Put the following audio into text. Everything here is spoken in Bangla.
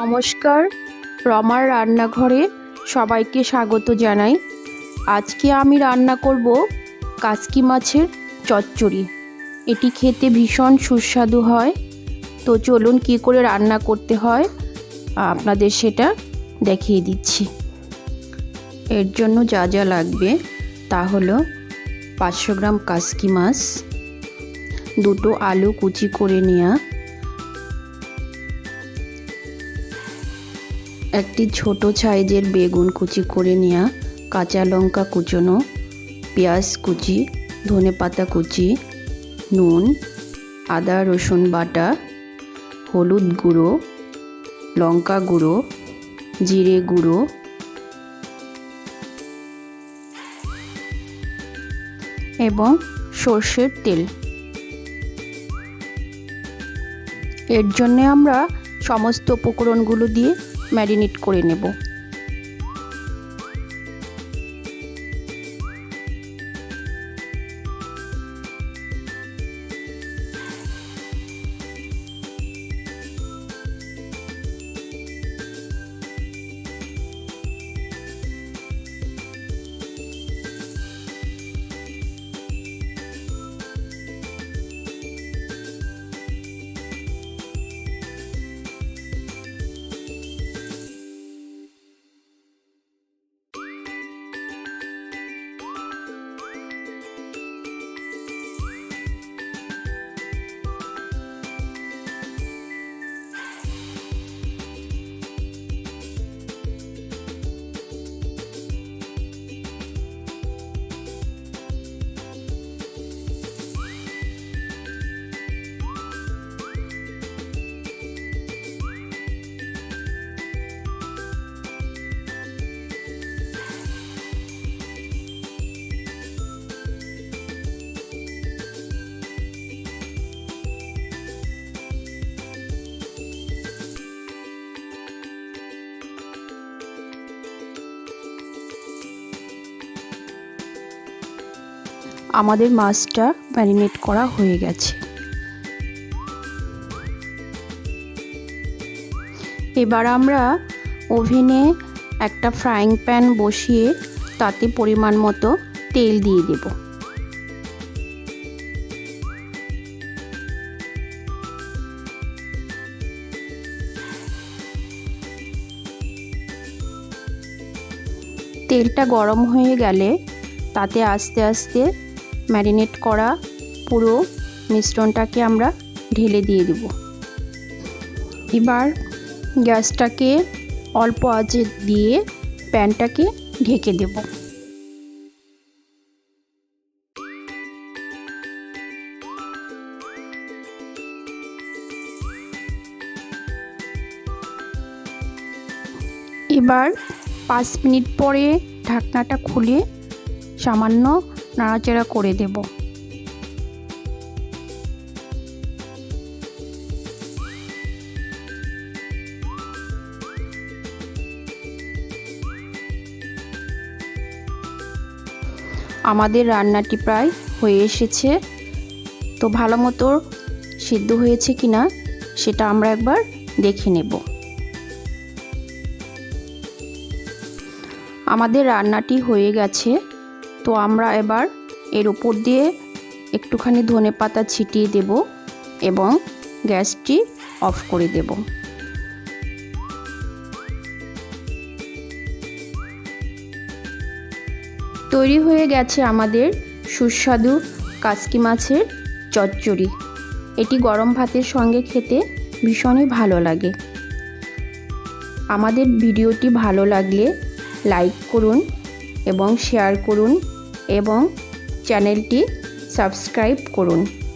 নমস্কার। রমার রান্নাঘরে সবাইকে স্বাগত জানাই। আজকে আমি রান্না করব কাসকি মাছের চচ্চড়ি। এটি খেতে ভীষণ সুস্বাদু হয়। তো চলুন কি করে রান্না করতে হয়, আপনাদের সেটা দেখিয়ে দিচ্ছি। এর জন্য যা যা লাগবে তা হলো পাঁচশো গ্রাম কাসকি মাছ, দুটো আলু কুচি করে নেওয়া একটি ছোট সাইজের বেগুন কুচি করে নেওয়া কাঁচা লঙ্কা কুচোনো, পেঁয়াজ কুচি, ধনে পাতা কুচি, নুন, আদা, রসুন বাটা, হলুদ গুঁড়ো, লঙ্কা গুঁড়ো, জিরে গুঁড়ো। এবং সর্ষের তেল। এর জন্যে আমরা সমস্ত উপকরণগুলো দিয়ে ম্যারিনেট করে নেব। আমাদের মাছটা ম্যারিনেট করা হয়ে গেছে। এবার আমরা ওভেনে একটা ফ্রাইং প্যান বসিয়ে তাতে পরিমাণ মতো তেল দিয়ে দেব। তেলটা গরম হয়ে গেলে তাতে আস্তে আস্তে ম্যারিনেট করা পুরো মিশ্রণটাকে আমরা ঢেলে দিয়ে দেব। এবার গ্যাসটাকে অল্প আঁচে দিয়ে প্যানটাকে ঢেকে দেব। এবার পাঁচ মিনিট পরে ঢাকনাটা খুলে সামান্য নাড়াচাড়া করে দেব। আমাদের রান্নাটি প্রায় হয়ে এসেছে। তো ভালো মতো সিদ্ধ হয়েছে কি না সেটা আমরা একবার দেখে নেব। আমাদের রান্নাটি হয়ে গেছে। তো আমরা এবার এর উপর দিয়ে একটুখানি ধনে পাতা ছিটিয়ে দেব এবং গ্যাসটি অফ করে দেব। তৈরি হয়ে গেছে আমাদের সুস্বাদু কাসকি মাছের চচ্চড়ি। এটি গরম ভাতের সঙ্গে খেতে ভীষণই ভালো লাগে। আমাদের ভিডিওটি ভালো লাগলে লাইক করুন এবং শেয়ার করুন এবং চ্যানেলটি সাবস্ক্রাইব করুন।